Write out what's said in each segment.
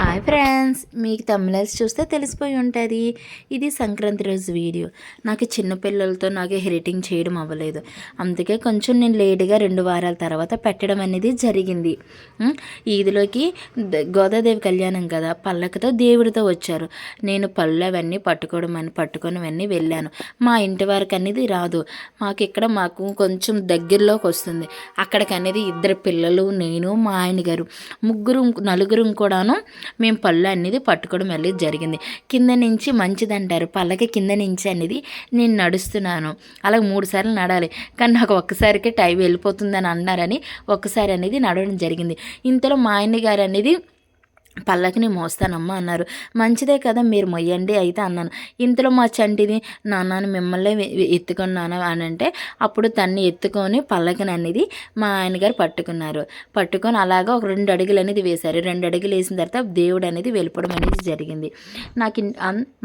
Hi friends మీకు తమిళస్ చూస్తే తెలిసిపోయి ఉంటుంది. ఇది సంక్రాంతి రోజు వీడియో. నాకు చిన్న పిల్లలతో నాకు హెరిటింగ్ చేయడం అవ్వలేదు. అందుకే కొంచెం నేను లేట్గా రెండు వారాల తర్వాత పెట్టడం అనేది జరిగింది. ఈదిలోకి గోదాదేవి కళ్యాణం కదా పల్లకతో దేవుడితో వచ్చారు. నేను పళ్ళు అవన్నీ పట్టుకోవడం అని పట్టుకొని వెళ్ళాను. మా ఇంటి వారికి అనేది రాదు. మాకు ఇక్కడ మాకు కొంచెం దగ్గరలోకి వస్తుంది. అక్కడికి అనేది ఇద్దరు పిల్లలు నేను మా ఆయన గారు. ముగ్గురు నలుగురు కూడాను మేము పళ్ళు అనేది పట్టుకోవడం అనేది జరిగింది. కింద నుంచి మంచిది అంటారు పళ్ళకి కింద నుంచి అనేది నేను నడుస్తున్నాను. అలాగే మూడు సార్లు నడాలి. కానీ నాకు ఒక్కసారికే టైం వెళ్ళిపోతుందని అన్నారని ఒక్కసారి అనేది నడవడం జరిగింది. ఇంతలో మా ఆయన గారు అనేది పల్లకిని మోస్తానమ్మా అన్నారు. మంచిదే కదా మీరు మొయ్యండి అయితే అన్నాను. ఇంతలో మా చంటిది నాన్నని మిమ్మల్ని ఎత్తుకున్నాను అని అంటే అప్పుడు తన్ని ఎత్తుకొని పల్లకిని అనేది మా ఆయన గారు పట్టుకున్నారు. పట్టుకొని అలాగా ఒక రెండు అడుగులు అనేది వేశారు. రెండు అడుగులు వేసిన తర్వాత దేవుడు అనేది వెళ్ళిపోవడం అనేది జరిగింది. నాకు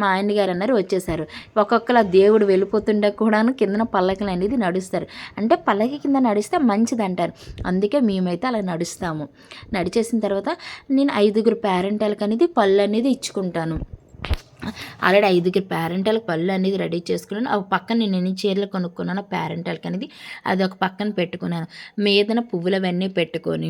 మా ఆయన గారు అన్నారు వచ్చేసారు ఒక్కొక్కరు దేవుడు వెళ్ళిపోతుండే కూడాను కిందన పల్లకిని అనేది నడుస్తారు. అంటే పల్లకి కింద నడిస్తే మంచిది అంటారు అందుకే మేమైతే అలా నడుస్తాము. నడిచేసిన తర్వాత నేను ఐదుగురు పేరెంటాలకు అనేది పళ్ళు అనేది ఇచ్చుకుంటాను. ఆల్రెడీ ఐదుగురు పేరెంటాలకు పళ్ళు అనేది రెడీ చేసుకున్నాను. ఒక పక్కన నేను ఎన్ని చీరలు కొనుక్కున్నాను పేరెంటాలకు అనేది అది ఒక పక్కన పెట్టుకున్నాను. మీదన పువ్వులు అవన్నీ పెట్టుకొని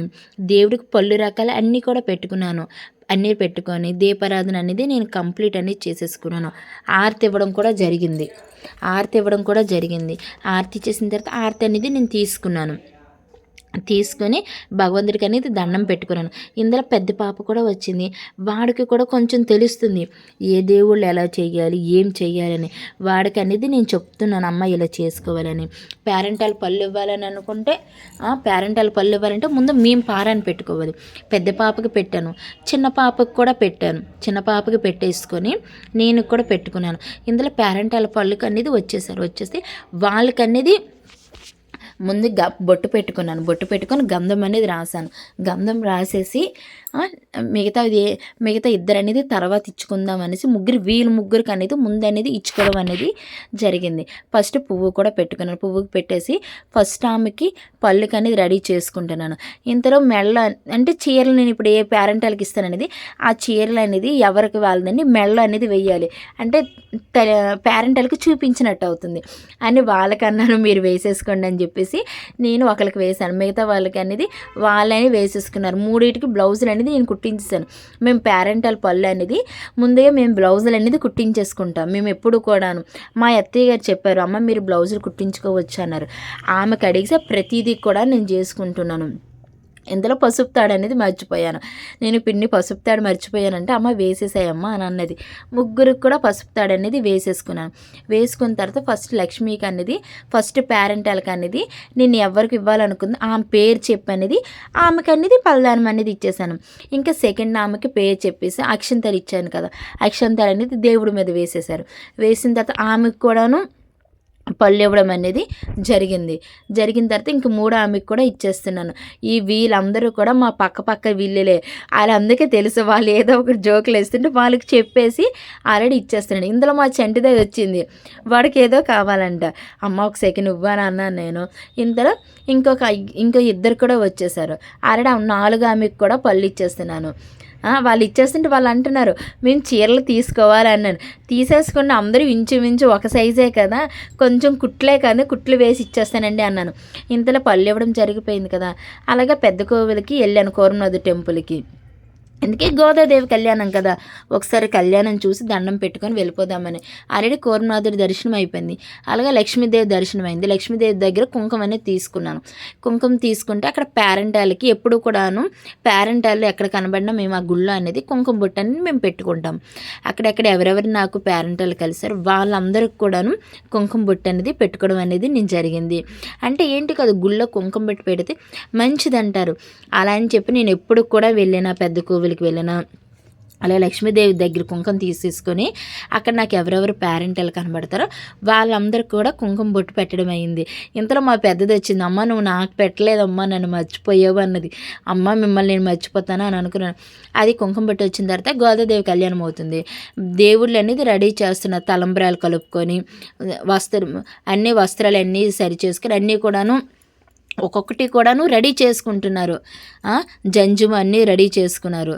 దేవుడికి పళ్ళు రకాలు అన్నీ కూడా పెట్టుకున్నాను. అన్నీ పెట్టుకొని దీపారాధన అనేది నేను కంప్లీట్ అనేది చేసేసుకున్నాను. ఆరతి ఇవ్వడం కూడా జరిగింది. ఆరతి ఇవ్వడం కూడా జరిగింది. ఆరతి చేసిన తర్వాత ఆరతి అనేది నేను తీసుకున్నాను. తీసుకొని భగవంతుడికి అనేది దండం పెట్టుకున్నాను. ఇందులో పెద్ద పాప కూడా వచ్చింది. వాడికి కూడా కొంచెం తెలుస్తుంది ఏ దేవుళ్ళు ఎలా చేయాలి ఏం చేయాలని. వాడికి అనేది నేను చెప్తున్నాను అమ్మ ఇలా చేసుకోవాలని. పేరెంటాలు పళ్ళు ఇవ్వాలని అనుకుంటే పేరెంటాలు పళ్ళు ఇవ్వాలంటే ముందు మేము పారాన్ని పెట్టుకోవాలి. పెద్ద పాపకి పెట్టాను. చిన్న పాపకి కూడా పెట్టాను. చిన్న పాపకి పెట్టేసుకొని నేను కూడా పెట్టుకున్నాను. ఇందులో పేరెంటాల పళ్ళుకి అనేది వచ్చేసారు. వచ్చేసి వాళ్ళకనేది ముందు గ బొట్టు పెట్టుకున్నాను. బొట్టు పెట్టుకొని గంధం అనేది రాశాను. గంధం రాసేసి మిగతా ఇది- మిగతా ఇద్దరు అనేది తర్వాత ఇచ్చుకుందాం అనేసి ముగ్గురు వీళ్ళు ముగ్గురికి అనేది ముందు అనేది ఇచ్చుకోవడం అనేది జరిగింది. ఫస్ట్ పువ్వు కూడా పెట్టుకున్నాను. పువ్వుకి పెట్టేసి ఫస్ట్ ఆమెకి పళ్ళుకి అనేది రెడీ చేసుకుంటున్నాను. ఇంతలో మెళ్ళ అంటే చీరలు నేను ఇప్పుడు ఏ పేరెంటాలకి ఇస్తాననేది ఆ చీరలు అనేది ఎవరికి వాళ్ళదని మెళ్ళ అనేది వేయాలి అంటే పేరెంటాలకి చూపించినట్టు అవుతుంది. అని వాళ్ళకన్నాను మీరు వేసేసుకోండి అని చెప్పేసి నేను ఒకరికి వేశాను. మిగతా వాళ్ళకి అనేది వాళ్ళని వేసేసుకున్నారు. మూడింటికి బ్లౌజులు అనేది నేను కుట్టించేసాను మేము పేరెంటల్ పళ్ళు అనేది ముందుగా మేము బ్లౌజులు అనేది కుట్టించేసుకుంటాం. మేము ఎప్పుడు కూడాను. మా అత్తయ్య గారు చెప్పారు అమ్మ మీరు బ్లౌజులు కుట్టించుకోవచ్చు అన్నారు. ఆమెకు అడిగితే ప్రతిదీ కూడా నేను చేసుకుంటున్నాను. ఇందులో పసుపు తాడు అనేది మర్చిపోయాను. నేను పిన్ని పసుపు తాడు మర్చిపోయానంటే అమ్మ వేసేసాయమ్మ అని అన్నది. ముగ్గురికి కూడా పసుపు తాడు అనేది వేసేసుకున్నాను. వేసుకున్న తర్వాత ఫస్ట్ లక్ష్మికి అనేది ఫస్ట్ పేరెంటాలకు అనేది నేను ఎవరికి ఇవ్వాలనుకుంది ఆమె పేరు చెప్పి అనేది ఆమెకి అనేది పలదానం అనేది ఇచ్చేసాను ఇంకా సెకండ్ ఆమెకి పేరు చెప్పేసి అక్షంతలు ఇచ్చాను కదా అక్షంతలు అనేది దేవుడి మీద వేసేసారు వేసిన తర్వాత ఆమెకు కూడాను పళ్ళు ఇవ్వడం అనేది జరిగింది. జరిగిన తర్వాత ఇంక మూడో ఆమెకు కూడా ఇచ్చేస్తున్నాను. ఈ వీళ్ళందరూ కూడా మా పక్క పక్క వీళ్ళే వాళ్ళందరికీ తెలుసు వాళ్ళు ఏదో ఒకటి జోకులు వేస్తుంటే వాళ్ళకి చెప్పేసి ఆల్రెడీ ఇచ్చేస్తున్నాడు. ఇందులో మా చెంటిదే వచ్చింది. వాడికి ఏదో కావాలంట. అమ్మ ఒక సెకండ్ ఇవ్వను అన్నాను నేను. ఇంతలో ఇంకొక ఇంకో ఇద్దరు కూడా వచ్చేసారు. ఆల్రెడీ నాలుగు ఆమెకు కూడా పళ్ళు ఇచ్చేస్తున్నాను. వాళ్ళు ఇచ్చేస్తుంటే వాళ్ళు అంటున్నారు మేము చీరలు తీసుకోవాలి అన్నాను. తీసేసుకున్న అందరూ ఇంచుమించు ఒక సైజే కదా కొంచెం కుట్లే కదా కుట్లు వేసి ఇచ్చేస్తానండి అన్నాను. ఇంతలో పళ్ళు ఇవ్వడం జరిగిపోయింది కదా అలాగే పెద్ద కోవిలకి వెళ్ళాను కోరమనది టెంపుల్కి. అందుకే గోదాదేవి కళ్యాణం కదా. ఒకసారి కళ్యాణం చూసి దండం పెట్టుకొని వెళ్ళిపోదామని. ఆల్రెడీ కోరనాథుడి దర్శనం అయిపోయింది. అలాగే లక్ష్మీదేవి దర్శనం అయింది. లక్ష్మీదేవి దగ్గర కుంకుమ అనేది తీసుకున్నాను. కుంకుమ తీసుకుంటే అక్కడ పేరెంటాలకి ఎప్పుడు కూడాను పేరెంటాలు ఎక్కడ కనబడినా మేము ఆ గుళ్ళో అనేది కుంకుమ బుట్ట మేము పెట్టుకుంటాం. అక్కడెక్కడ ఎవరెవరు నాకు పేరెంటాలు కలిసారు వాళ్ళందరికి కూడాను కుంకుమ బుట్ట అనేది పెట్టుకోవడం అనేది నేను జరిగింది. అంటే ఏంటి కాదు గుళ్ళో కుంకుమ బుట్ట పెడితే మంచిది అంటారు అలా అని చెప్పి నేను ఎప్పుడు కూడా వెళ్ళిన పెద్ద కోవిలికి వెళ్ళినా అలా లక్ష్మీదేవి దగ్గర కుంకుమ తీసేసుకొని అక్కడ నాకు ఎవరెవరు పేరెంటలు కనబడతారో వాళ్ళందరికీ కూడా కుంకుమ బొట్టు పెట్టడం అయింది. ఇంతలో మా పెద్దది వచ్చింది అమ్మ నువ్వు నాకు పెట్టలేదమ్మా నన్ను మర్చిపోయావు అన్నది. అమ్మ మిమ్మల్ని నేను మర్చిపోతాను అని అనుకున్నాను. అది కుంకుమ బొట్టు వచ్చిన తర్వాత గోదాదేవి కళ్యాణం అవుతుంది. దేవుళ్ళు అనేది రెడీ చేస్తున్న తలంబ్రాలు కలుపుకొని వస్త్రం అన్ని వస్త్రాలు అన్నీ సరి చేసుకొని అన్నీ కూడాను ఒక్కొక్కటి కూడాను రెడీ చేసుకుంటున్నారు. జంజుమ అన్నీ రెడీ చేసుకున్నారు.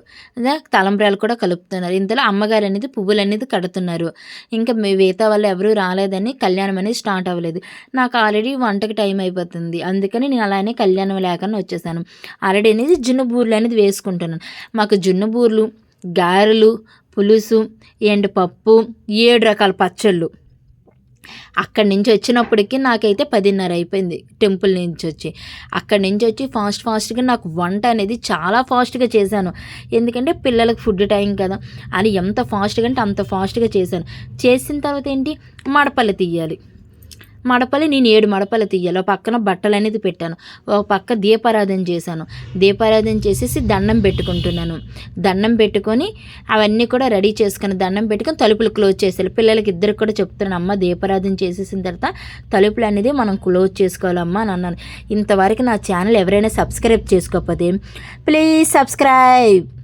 తలంబ్రాలు కూడా కలుపుతున్నారు. ఇంతలో అమ్మగారు అనేది పువ్వులు అనేది కడుతున్నారు. ఇంకా మీ మిగతా వాళ్ళు ఎవరూ రాలేదని కళ్యాణం అనేది స్టార్ట్ అవ్వలేదు. నాకు ఆల్రెడీ వంటకి టైం అయిపోతుంది. అందుకని నేను అలానే కళ్యాణం లేకుండా వచ్చేసాను. ఆల్రెడీ అనేది జున్ను బూర్లు అనేది వేసుకుంటున్నాను. మాకు జున్ను బూర్లు గారెలు పులుసు ఎండు పప్పు ఏడు రకాల పచ్చళ్ళు. అక్కడి నుంచి వచ్చినప్పటికీ నాకైతే పదిన్నర అయిపోయింది టెంపుల్ నుంచి వచ్చి. అక్కడి నుంచి వచ్చి ఫాస్ట్ ఫాస్ట్గా నాకు వంట అనేది చాలా ఫాస్ట్గా చేశాను. ఎందుకంటే పిల్లలకు ఫుడ్ టైం కదా. అని ఎంత ఫాస్ట్గా అంటే అంత ఫాస్ట్గా చేశాను. చేసిన తర్వాత ఏంటి? మడపల్లి తీయాలి. మడపలి నేను ఏడు మడపలు తీయాలి. ఒక పక్కన బట్టలు అనేది పెట్టాను. ఒక పక్క దీపారాధన చేశాను. దీపారాధన చేసేసి దండం పెట్టుకుంటున్నాను. దండం పెట్టుకొని అవన్నీ కూడా రెడీ చేసుకుని దండం పెట్టుకొని తలుపులు క్లోజ్ చేసేయాలి. పిల్లలకి ఇద్దరికి కూడా చెప్తున్నాను అమ్మ దీపారాధన చేసేసిన తర్వాత తలుపులు అనేది మనం క్లోజ్ చేసుకోవాలమ్మా అని అన్నాను. ఇంతవరకు నా ఛానల్ ఎవరైనా సబ్స్క్రైబ్ చేసుకోకపోతే ప్లీజ్ సబ్స్క్రైబ్.